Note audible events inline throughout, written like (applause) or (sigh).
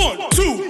One, two,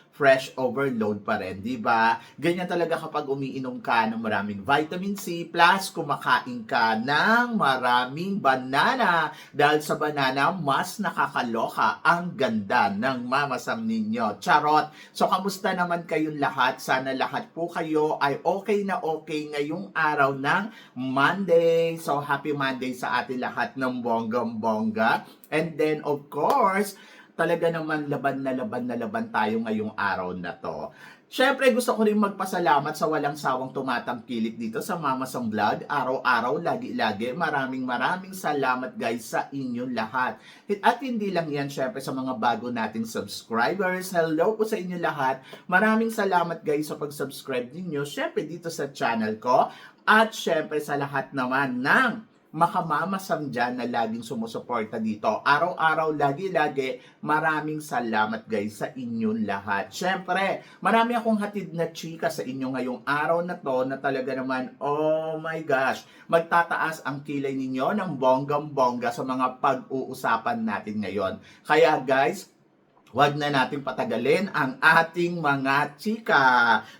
fresh overload pa rin, di ba? Ganyan talaga kapag umiinom ka ng maraming vitamin C plus kumakain ka ng maraming banana. Dahil sa banana, mas nakakaloka ang ganda ng mamasam ninyo. Charot! So, kamusta naman kayong lahat? Sana lahat po kayo ay okay na okay ngayong araw ng Monday. So, happy Monday sa atin lahat ng bonggang-bongga. And then, of course, talaga naman laban na laban na laban tayo ngayong araw na to. Siyempre, gusto ko rin magpasalamat sa walang sawang tumatangkilik dito sa Mama Sang Vlog. Araw-araw, lagi-lagi. Maraming maraming salamat guys sa inyong lahat. At hindi lang yan, syempre, sa mga bago nating subscribers. Hello po sa inyo lahat. Maraming salamat guys sa pag-subscribe ninyo. Syempre, dito sa channel ko. At syempre, sa lahat naman ng makamamasam dyan na laging sumusuporta dito. Araw-araw, lagi-lagi, maraming salamat guys sa inyong lahat. Siyempre, marami akong hatid na chika sa inyo ngayong araw na to na talaga naman, oh my gosh, magtataas ang kilay ninyo ng bonggang-bongga sa mga pag-uusapan natin ngayon. Kaya guys, Huwag na natin patagalin ang ating mga chika.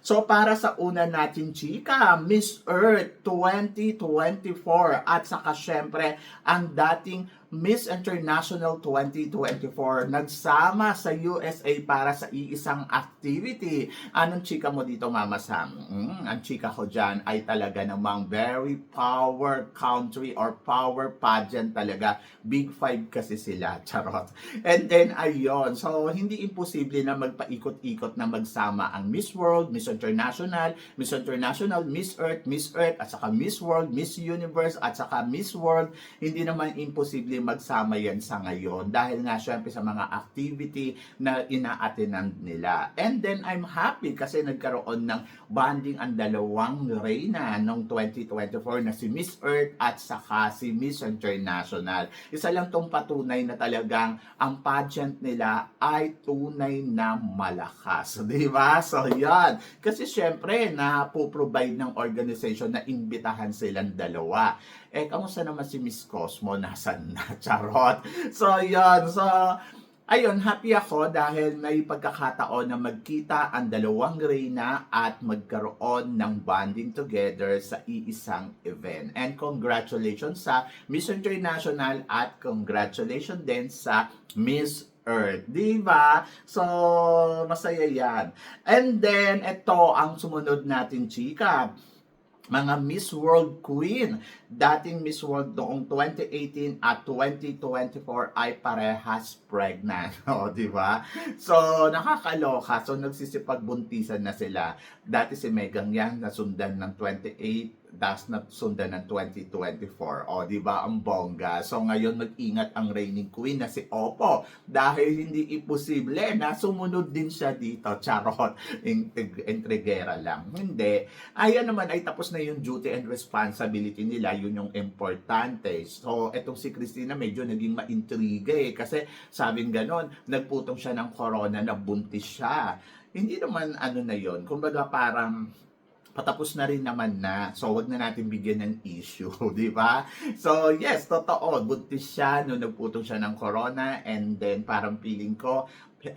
So para sa una natin chika, Miss Earth 2024 at saka syempre ang dating Miss International 2024 nagsama sa USA para sa iisang activity. Anong chika mo dito, Mama Sam? Mm, ang chika ko dyan ay talaga namang very power country or power pageant talaga. Big five kasi sila, (laughs) charot. And then, ayun. So, hindi imposible na magpaikot-ikot na magsama ang Miss World, Miss International, Miss International, Miss Earth, Miss Earth, at saka Miss World, Miss Universe, at saka Miss World. Hindi naman imposible magsama yan sa ngayon dahil nga syempre sa mga activity na ina-attendan nila. And then I'm happy kasi nagkaroon ng bonding ang dalawang reyna noong 2024 na si Miss Earth at saka si Miss International. Isa lang tong patunay na talagang ang pageant nila ay tunay na malakas. (laughs) Di ba? So yan. Kasi syempre na provide ng organization na imbitahan silang dalawa. Eh, kamusta naman si Miss Cosmo? Nasaan na? (laughs) Charot. So, yun. So, ayun, happy ako dahil may pagkakataon na magkita ang dalawang reyna at magkaroon ng bonding together sa iisang event. And congratulations sa Miss International at congratulations din sa Miss Earth. Di ba? So, masaya yan. And then, ito ang sumunod natin, chika mga Miss World Queen. Dating Miss World noong 2018 at 2024 ay parehas pregnant. (laughs) O, di ba? So, nakakaloka. So, nagsisipagbuntisan na sila. Dati si Megan yan, nasundan ng 28 das na sundan ng 2024. O, di ba? Ang bongga. So, ngayon mag-ingat ang reigning queen na si Oppo dahil hindi imposible na sumunod din siya dito. (laughs) Charot. Intrigera lang. Hindi. Ayan naman ay tapos na yung duty and responsibility nila. Yun yung importante. So, etong si Christina medyo naging maintriga eh. Kasi sabing ganon, nagputong siya ng corona na buntis siya. Hindi naman ano na yon Kumbaga parang patapos na rin naman na. So, wag na natin bigyan ng issue, (laughs) di ba? So, yes, totoo. Buntis siya nung nagputong siya ng corona and then parang feeling ko,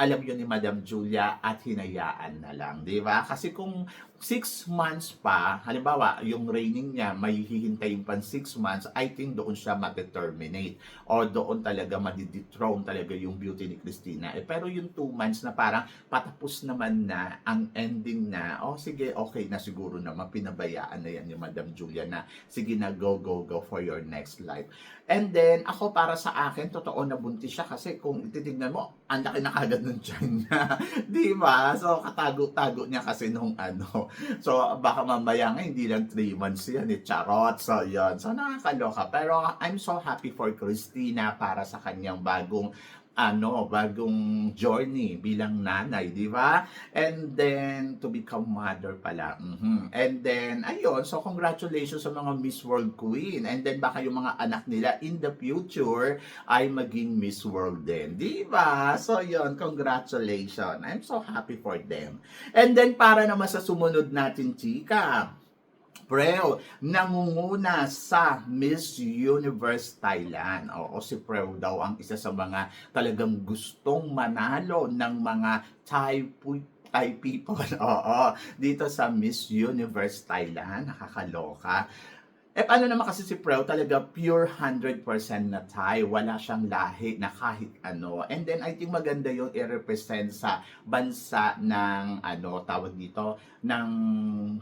alam yun ni Madam Julia at hinayaan na lang, di ba? Kasi kung six months pa, halimbawa, yung reigning niya, may hihintayin pa six months, I think doon siya ma-determinate. Or doon talaga madidethrone talaga yung beauty ni Christina. Eh, pero yung two months na parang patapos naman na, ang ending na, oh sige, okay na siguro naman, pinabayaan na yan ni Madam Julia na, sige na, go, go, go for your next life. And then, ako para sa akin, totoo na buntis siya kasi kung titignan mo, ang laki na kagad ng (laughs) tiyan niya. Di ba? So, katago-tago niya kasi nung ano. (laughs) So, baka mamaya nga, hindi lang 3 months yan, eh, charot. So, yun. So, nakakaloka. Pero, I'm so happy for Christina para sa kanyang bagong ano, bagong journey bilang nanay, di ba? And then, to become mother pala. Mhm. And then, ayun, so congratulations sa mga Miss World Queen. And then, baka yung mga anak nila in the future ay maging Miss World din. Di ba? So, yun, congratulations. I'm so happy for them. And then, para naman sa sumunod natin, chika, Preo, nangunguna sa Miss Universe Thailand. Oo, si Preo daw ang isa sa mga talagang gustong manalo ng mga Thai Thai people. (laughs) Oo, dito sa Miss Universe Thailand. Nakakaloka. Eh, paano naman kasi si Preo talaga pure 100% na Thai. Wala siyang lahi na kahit ano. And then, I think maganda yung i-represent sa bansa ng, ano, tawag dito, ng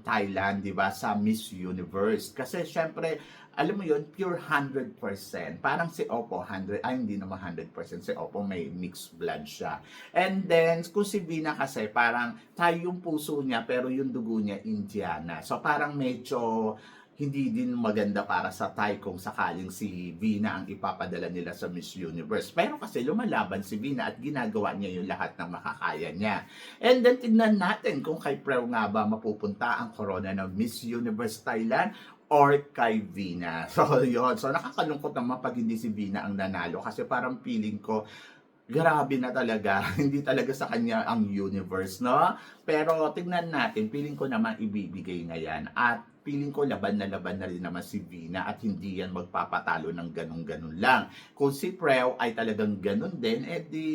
Thailand, di ba, sa Miss Universe. Kasi, syempre, alam mo yun, pure 100%. Parang si Oppo, 100, ay hindi naman 100%. Si Oppo may mixed blood siya. And then, kung si Vina kasi, parang tayo yung puso niya, pero yung dugo niya, Indiana. So, parang medyo hindi din maganda para sa Thai kung sakaling si Vina ang ipapadala nila sa Miss Universe. Pero kasi lumalaban si Vina at ginagawa niya yung lahat ng makakaya niya. And then tignan natin kung kay Preo nga ba mapupunta ang corona ng Miss Universe Thailand or kay Vina. (laughs) So, yun. So, nakakalungkot naman pag hindi si Vina ang nanalo kasi parang feeling ko grabe na talaga. (laughs) hindi talaga sa kanya ang universe, no? Pero tignan natin, feeling ko naman ibibigay na yan. At feeling ko laban na laban na rin naman si Vina at hindi yan magpapatalo ng ganun-ganun lang. Kung si Preo ay talagang ganun din, eh di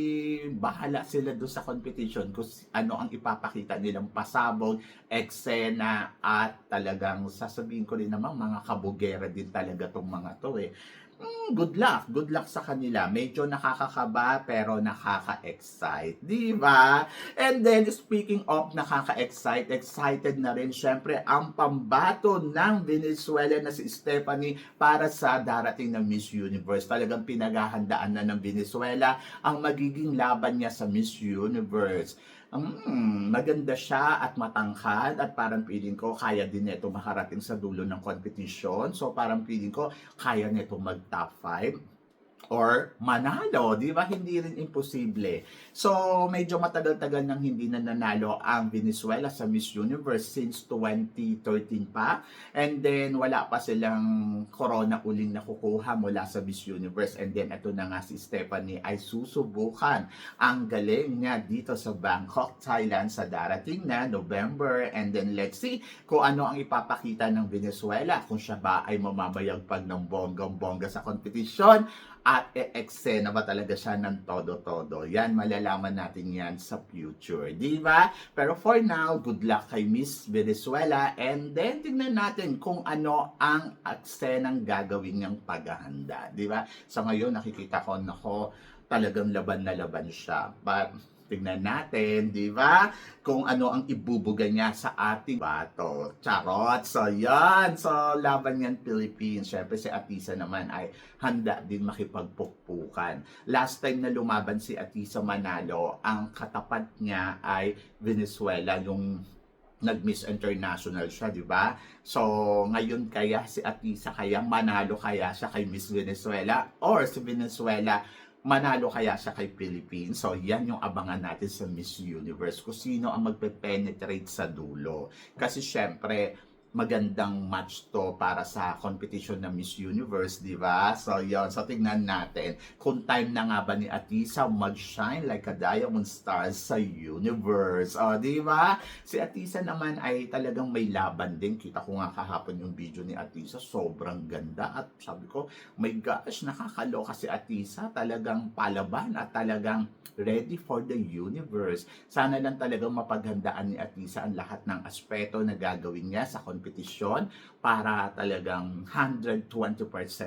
bahala sila doon sa competition kung ano ang ipapakita nilang pasabog, eksena at talagang sasabihin ko rin naman mga kabugera din talaga tong mga to eh. Mm, good luck. Good luck sa kanila. Medyo nakakakaba pero nakaka-excite. Di ba? And then, speaking of nakaka-excite, excited na rin syempre ang pambato ng Venezuela na si Stephanie para sa darating na Miss Universe. Talagang pinaghahandaan na ng Venezuela ang magiging laban niya sa Miss Universe. Hmm, maganda siya at matangkad at parang feeling ko kaya din nito makarating sa dulo ng competition. So parang feeling ko kaya nito mag top 5 or manalo, di ba? Hindi rin imposible. So, medyo matagal-tagal nang hindi na nanalo ang Venezuela sa Miss Universe since 2013 pa. And then, wala pa silang corona uling nakukuha mula sa Miss Universe. And then, ito na nga si Stephanie ay susubukan ang galing niya dito sa Bangkok, Thailand sa darating na November. And then, let's see kung ano ang ipapakita ng Venezuela. Kung siya ba ay mamamayagpag ng bonggang-bongga sa competition at e-eksena ba talaga siya ng todo-todo. Yan, malalaman natin yan sa future. Di ba? Pero for now, good luck kay Miss Venezuela. And then, tignan natin kung ano ang eksenang gagawin niyang paghahanda. Di ba? Sa ngayon, nakikita ko, nako, talagang laban na laban siya. But, tignan natin, di ba? Kung ano ang ibubuga niya sa ating bato. Charot! So, yan! So, laban yan Philippines. Siyempre, si Atisa naman ay handa din makipagpukpukan. Last time na lumaban si Atisa Manalo, ang katapat niya ay Venezuela, yung nag-Miss International siya, di ba? So, ngayon kaya si Atisa kaya manalo kaya siya kay Miss Venezuela or si Venezuela manalo kaya siya kay Philippines. So, yan yung abangan natin sa Miss Universe. Kung sino ang magpe-penetrate sa dulo. Kasi, syempre, magandang match to para sa competition ng Miss Universe, di ba? So, yon So, tingnan natin kung time na nga ba ni Atisa mag-shine like a diamond star sa universe. O, di ba? Si Atisa naman ay talagang may laban din. Kita ko nga kahapon yung video ni Atisa. Sobrang ganda. At sabi ko, my gosh, nakakaloka si Atisa. Talagang palaban at talagang ready for the universe. Sana lang talagang mapaghandaan ni Atisa ang lahat ng aspeto na gagawin niya sa kompetisyon para talagang 120%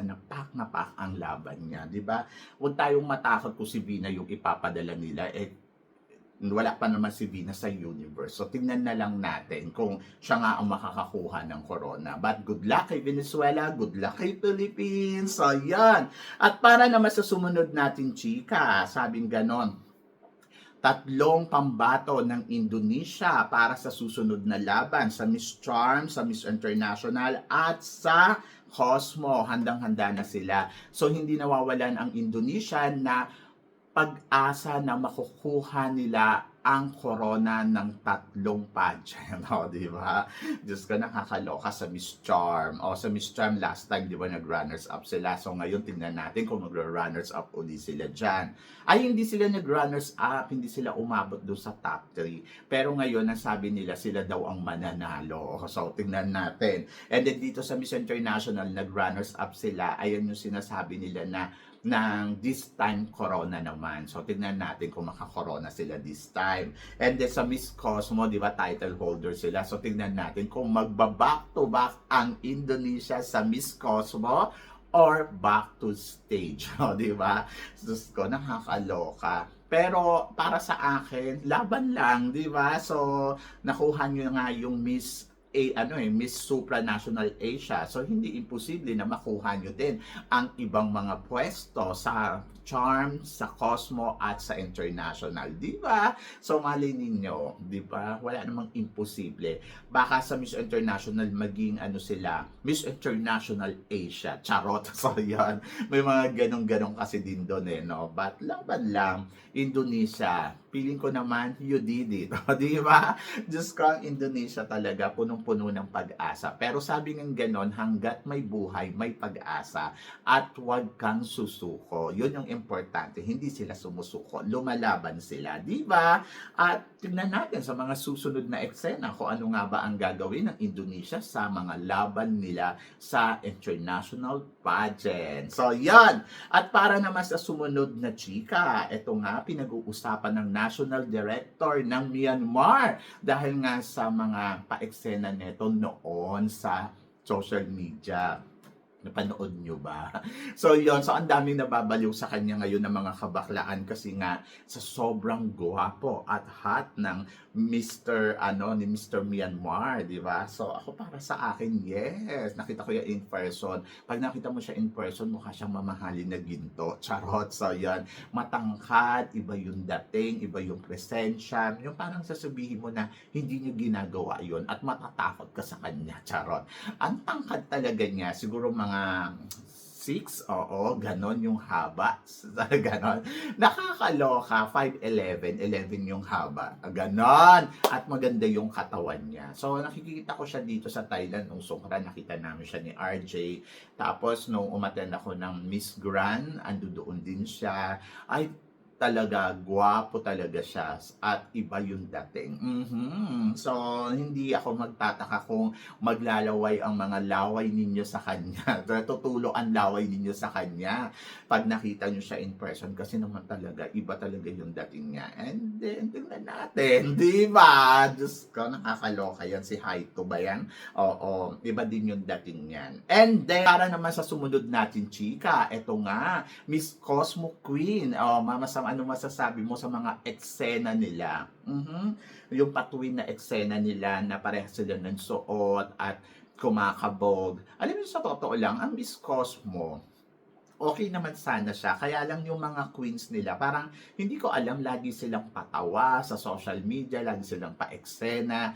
na pak na pak ang laban niya. Di ba? Huwag tayong matakot kung si Vina yung ipapadala nila. Eh, wala pa naman si Vina sa universe. So, tingnan na lang natin kung siya nga ang makakakuha ng corona. But good luck kay Venezuela, good luck kay Philippines. So, yan. At para naman sa sumunod natin, chika, sabing ganon, tatlong pambato ng Indonesia para sa susunod na laban sa Miss Charm, sa Miss International at sa Cosmo. Handang-handa na sila. So hindi nawawalan ang Indonesia na pag-asa na makukuha nila ang corona ng tatlong pageant. (laughs) O, di ba? Diyos ko, nakakaloka sa Miss Charm. O, sa Miss Charm last time, di ba, nag-runners up sila. So, ngayon, tingnan natin kung mag-runners up uli sila dyan. Ay, hindi sila nag-runners up, hindi sila umabot doon sa top 3. Pero ngayon, nasabi nila sila daw ang mananalo. So, tingnan natin. And then dito sa Miss International, nag-runners up sila. Ayun yung sinasabi nila na ng this time corona naman. So, tingnan natin kung makakorona sila this time. And then sa Miss Cosmo, di ba, title holder sila. So, tingnan natin kung magba-back to back ang Indonesia sa Miss Cosmo or back to stage. (laughs) O, di ba? Diyos ko, nakakaloka. Pero para sa akin, laban lang, di ba? So, nakuha nyo nga yung Miss a ano eh Miss Supranational Asia. So hindi imposible na makuha nyo din ang ibang mga pwesto sa Charm, sa Cosmo at sa International, di ba? So mali ninyo, di ba? Wala namang imposible. Baka sa Miss International maging ano sila, Miss International Asia. Charot. (laughs) So yan. May mga ganong-ganong kasi din doon eh, no? But laban lang, Indonesia, feeling ko naman, you did it. (laughs) di ba? Diyos ko, Indonesia talaga, punong-puno ng pag-asa. Pero sabi ng ganon, hanggat may buhay, may pag-asa. At huwag kang susuko. Yun yung importante. Hindi sila sumusuko. Lumalaban sila. Di ba? At tingnan natin sa mga susunod na eksena kung ano nga ba ang gagawin ng Indonesia sa mga laban nila sa international pageant. So, yan. At para naman sa sumunod na chika, ito nga, pinag-uusapan ng National Director ng Myanmar dahil nga sa mga paeksena nito noon sa social media. Napanood nyo ba? (laughs) So yon so ang daming nababaliw sa kanya ngayon ng mga kabaklaan kasi nga sa sobrang guwapo at hot ng Mr. ano ni Mr. Myanmar, di ba? So ako para sa akin, yes, nakita ko yan in person. Pag nakita mo siya in person, mukha siyang mamahalin na ginto. (laughs) Charot, so yan. Matangkad, iba yung dating, iba yung presensya. Yung parang sasabihin mo na hindi niya ginagawa yon at matatakot ka sa kanya. Charot. Ang tangkad talaga niya, siguro mga 6, oo, ganon yung haba. (laughs) ganon. Nakakaloka, 5'11", 11 yung haba. Ganon. At maganda yung katawan niya. So, nakikita ko siya dito sa Thailand nung sukra. Nakita namin siya ni RJ. Tapos, nung umaten ako ng Miss Grand, ando doon din siya. Ay, talaga, gwapo talaga siya at iba yung dating. Mhm. So, hindi ako magtataka kung maglalaway ang mga laway ninyo sa kanya. (laughs) Tutulo ang laway ninyo sa kanya pag nakita nyo siya in person kasi naman talaga, iba talaga yung dating niya. And then, tingnan natin, (laughs) di ba? Diyos ko, nakakaloka yan. Si Haito ba yan? Oo, iba din yung dating niyan. And then, para naman sa sumunod natin, chika, eto nga, Miss Cosmo Queen. Oh, mama Sam, ano masasabi mo sa mga eksena nila? Mhm. Yung patuwin na eksena nila na parehas sila ng suot at kumakabog. Alam mo, sa totoo lang, ang Miss Cosmo, okay naman sana siya. Kaya lang yung mga queens nila, parang hindi ko alam, lagi silang patawa sa social media, lagi silang pa-eksena.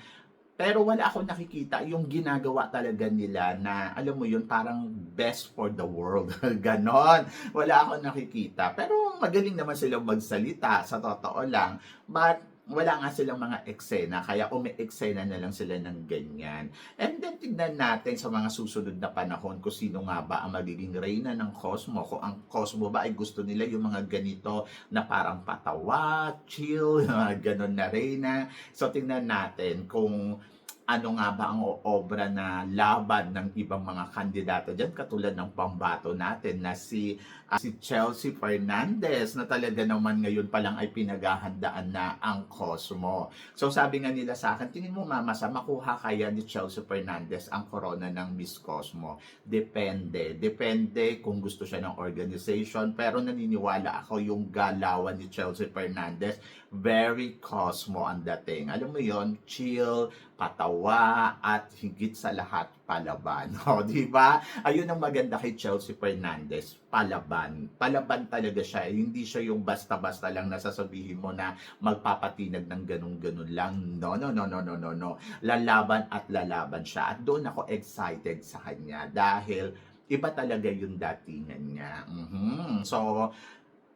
Pero wala akong nakikita yung ginagawa talaga nila na, alam mo yun, parang best for the world. (laughs) Ganon. Wala akong nakikita. Pero magaling naman silang magsalita, sa totoo lang. But wala nga silang mga eksena, kaya umi-eksena na lang sila ng ganyan. And then tignan natin sa mga susunod na panahon kung sino nga ba ang magiging reyna ng Cosmo. Kung ang Cosmo ba ay gusto nila yung mga ganito na parang patawa, chill, (laughs) mga ganon na reyna. So tignan natin kung ano nga ba ang obra na laban ng ibang mga kandidato dyan katulad ng pambato natin na si ah, si Chelsea Fernandez na talaga naman ngayon pa lang ay pinaghahandaan na ang Cosmo. So sabi nga nila sa akin, tingin mo mama sa makuha kaya ni Chelsea Fernandez ang corona ng Miss Cosmo? Depende. Depende kung gusto siya ng organization pero naniniwala ako yung galawan ni Chelsea Fernandez very Cosmo ang dating. Alam mo yon chill, patawa, at higit sa lahat, palaban. (laughs) O, di ba? Ayun ang maganda kay Chelsea Fernandez, palaban. Palaban talaga siya. Hindi siya yung basta-basta lang nasasabihin mo na magpapatinag ng ganun-ganun lang. No, no, no, no, no, no, no. Lalaban at lalaban siya. At doon ako excited sa kanya dahil iba talaga yung datingan niya. Mhm. So,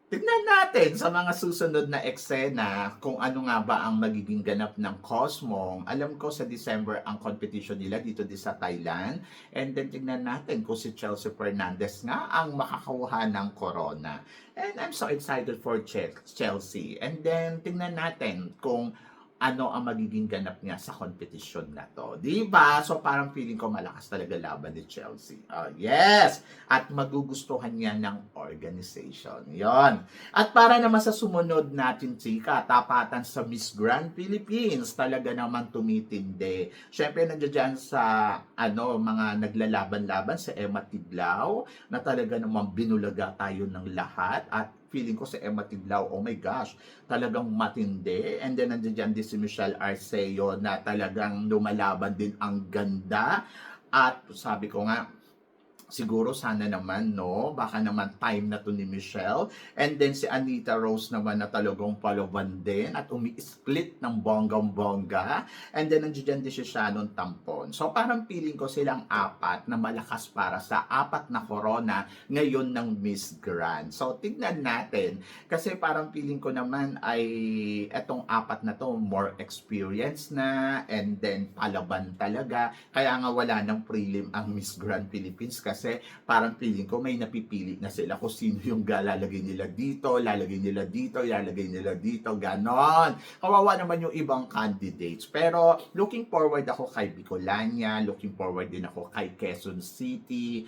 tignan natin sa mga susunod na eksena kung ano nga ba ang magiging ganap ng Cosmo. Alam ko sa December ang competition nila dito din sa Thailand. And then tignan natin kung si Chelsea Fernandez nga ang makakakuha ng corona. And I'm so excited for Che- Chelsea. And then tignan natin kung ano ang magiging ganap niya sa competition na to. Di ba? So parang feeling ko malakas talaga laban ni Chelsea. Oh, yes! At magugustuhan niya ng organization. Yon. At para naman sa sumunod natin, chika, tapatan sa Miss Grand Philippines, talaga naman tumitindi. Siyempre, nandiyan sa ano, mga naglalaban-laban sa Emma Tiglao, na talaga naman binulaga tayo ng lahat at feeling ko sa Emma Tiglao, oh my gosh, talagang matindi. And then nandiyan din si Michelle Arceo na talagang lumalaban din ang ganda. At sabi ko nga, siguro sana naman, no? Baka naman time na to ni Michelle. And then si Anita Rose naman na talagang palaban din at umi-split ng bonggang-bongga. And then nandiyan din si Shannon Tampon. So parang feeling ko silang apat na malakas para sa apat na corona ngayon ng Miss Grand. So tignan natin kasi parang feeling ko naman ay etong apat na to more experience na and then palaban talaga. Kaya nga wala ng prelim ang Miss Grand Philippines kasi parang feeling ko may napipili na sila kung sino yung lalagay nila dito, lalagay nila dito, lalagay nila dito, ganon. Kawawa naman yung ibang candidates. Pero looking forward ako kay Bicolania, looking forward din ako kay Quezon City,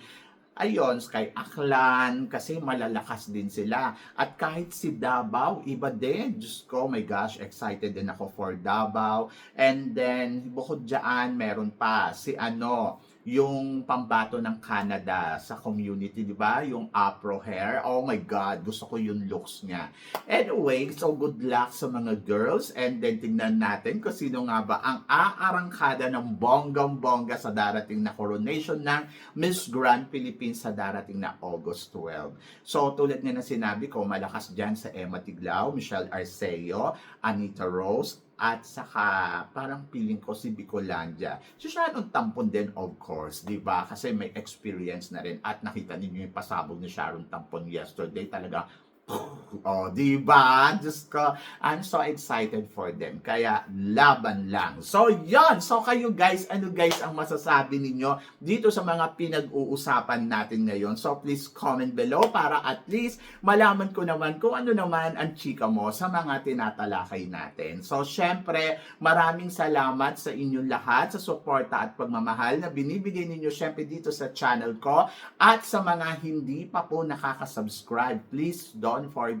Ayon, kay Aklan, kasi malalakas din sila. At kahit si Davao, iba din. Diyos ko, my gosh, excited din ako for Davao. And then, bukod dyan, meron pa si ano, yung pambato ng Canada sa community, di ba? Yung afro hair. Oh my God, gusto ko yung looks niya. Anyway, so good luck sa mga girls. And then, tingnan natin kung sino nga ba ang aarangkada ng bonggang-bongga sa darating na coronation ng Miss Grand Philippines sa darating na August 12. So, tulad nga na sinabi ko, malakas dyan sa Emma Tiglao, Michelle Arceo, Anita Rose, at saka parang feeling ko si Bicolandia. Si Sharon Tampon din of course, 'di ba? Kasi may experience na rin at nakita ninyo yung pasabog ni Sharon Tampon yesterday talaga Oh, di ba? Diyos ko, I'm so excited for them. Kaya, laban lang. So, yon So, kayo guys, ano guys ang masasabi ninyo dito sa mga pinag-uusapan natin ngayon? So, please comment below para at least malaman ko naman kung ano naman ang chika mo sa mga tinatalakay natin. So, syempre, maraming salamat sa inyong lahat sa suporta at pagmamahal na binibigay ninyo syempre dito sa channel ko at sa mga hindi pa po nakaka-subscribe, please don't forget